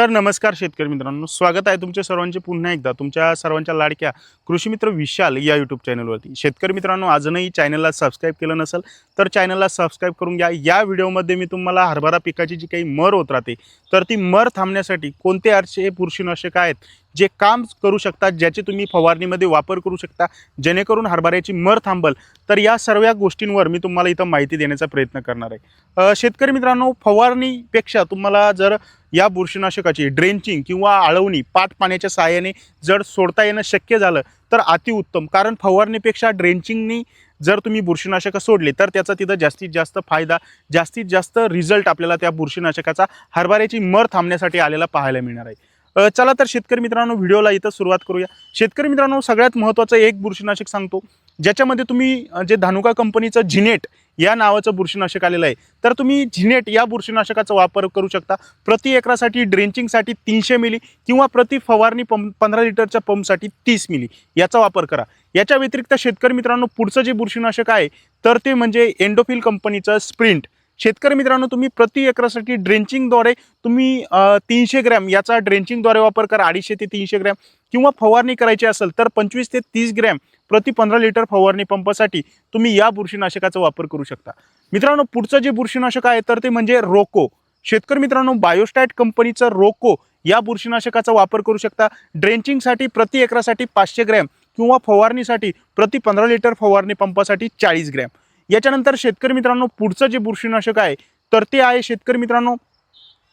तर नमस्कार शेतकरी मित्रांनो. स्वागत आहे तुमच्या सर्वांचे पुन्हा एकदा. तुमच्या सर्वांच्या लाडक्या कृषीमित्र विशाल या यूट्यूब चॅनलवरती शेतकरी मित्रांनो अजूनही चॅनलला सबस्क्राईब केलं नसेल तर चॅनलला सबस्क्राईब करून घ्या. या व्हिडिओमध्ये मी तुम्हाला हरभरा पिकाची जी काही मर होत राहते तर ती मर थांबण्यासाठी कोणते असे बुरशीनाशक आहेत जे काम करू शकतात ज्याचे तुम्ही फवारणीमध्ये वापर करू शकता जेणेकरून हरभऱ्याची मर थांबल तर या सर्व गोष्टींवर मी तुम्हाला इथं माहिती देण्याचा प्रयत्न करणार आहे. शेतकरी मित्रांनो फवारणीपेक्षा तुम्हाला जर या बुरशीनाशकाची ड्रेंचिंग किंवा आळवणी पाट पाण्याच्या सहाय्याने जर सोडता येणं शक्य झालं तर अतिउत्तम. कारण फवारणीपेक्षा ड्रेंचिंगनी जर तुम्ही बुरशीनाशकं सोडले तर त्याचा तिथं जास्तीत जास्त फायदा जास्तीत जास्त रिझल्ट आपल्याला त्या बुरशीनाशकाचा हरभऱ्याची मर थांबण्यासाठी आलेला पाहायला मिळणार आहे. चला तर शेतकरी मित्रांनो व्हिडिओला इथं सुरुवात करूया. शेतकरी मित्रांनो सगळ्यात महत्त्वाचं एक बुरशीनाशक सांगतो. ज्याच्यामध्ये तुम्ही जे धानुका कंपनीचं जिनेट या नावाचं बुरशीनाशक आलेलं आहे. तर तुम्ही झिनेट या बुरशीनाशकाचा वापर करू शकता. प्रति एकरासाठी ड्रेंचिंगसाठी तीनशे मिली किंवा प्रति फवारणी पंप पंधरा लिटरच्या पंपसाठी तीस मिली. याचा वापर करा. याच्या व्यतिरिक्त शेतकरी मित्रांनो पुढचं जे बुरशीनाशक आहे तर ते म्हणजे एंडोफिल कंपनीचं स्प्रिंट. शेतकरी मित्रांनो तुम्ही प्रति एकरासाठी ड्रेंचिंगद्वारे तुम्ही तीनशे ग्रॅम याचा ड्रेंचिंगद्वारे वापर करा अडीचशे ते तीनशे ग्रॅम किंवा फवारणी करायची असेल तर पंचवीस ते तीस ग्रॅम प्रति पंधरा लिटर फवारणी पंपासाठी तुम्ही या बुरशीनाशकाचा वापर करू शकता. मित्रांनो पुढचं जे बुरशीनाशक आहे तर ते म्हणजे रोको. शेतकरी मित्रांनो बायोस्टॅट कंपनीचं रोको या बुरशीनाशकाचा वापर करू शकता. ड्रेंचिंगसाठी प्रति एकरासाठी पाचशे ग्रॅम किंवा फवारणीसाठी प्रति पंधरा लिटर फवारणी पंपासाठी चाळीस ग्रॅम. याच्यानंतर शेतकरी मित्रांनो पुढचं जे बुरशीनाशक आहे तर ते आहे शेतकरी मित्रांनो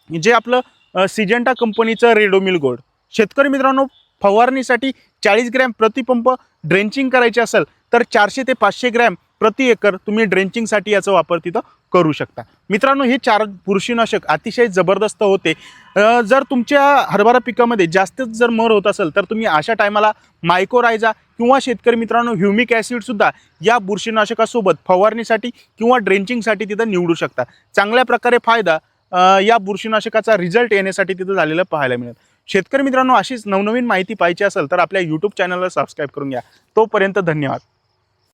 जे आपलं सिजेंटा कंपनीचं रेडोमिल गोल्ड शेतकरी मित्रांनो फवारणीसाठी चाळीस ग्रॅम प्रतिपंप ड्रेंचिंग करायचे असेल तर चारशे ते पाचशे ग्रॅम प्रति एकर तुम्ही ड्रेंचिंगसाठी याचा वापर तिथं करू शकता. मित्रांनो हे चार बुरशीनाशक अतिशय जबरदस्त होते. जर तुमच्या हरभरा पिकामध्ये जास्तच जर मर होत असेल तर तुम्ही अशा टायमाला मायकोरायझा किंवा शेतकरी मित्रांनो ह्युमिक ॲसिडसुद्धा या बुरशीनाशकासोबत फवारणीसाठी किंवा ड्रेंचिंगसाठी तिथं निवडू शकता. चांगल्या प्रकारे फायदा या बुरशीनाशकाचा रिझल्ट येण्यासाठी तिथं झालेलं पाहायला मिळेल. शेतकरी मित्रांनो अशीच नवनवीन माहिती पाहिजे असेल तर आपल्या यूट्यूब चॅनलला सबस्क्राईब करून घ्या. तोपर्यंत धन्यवाद.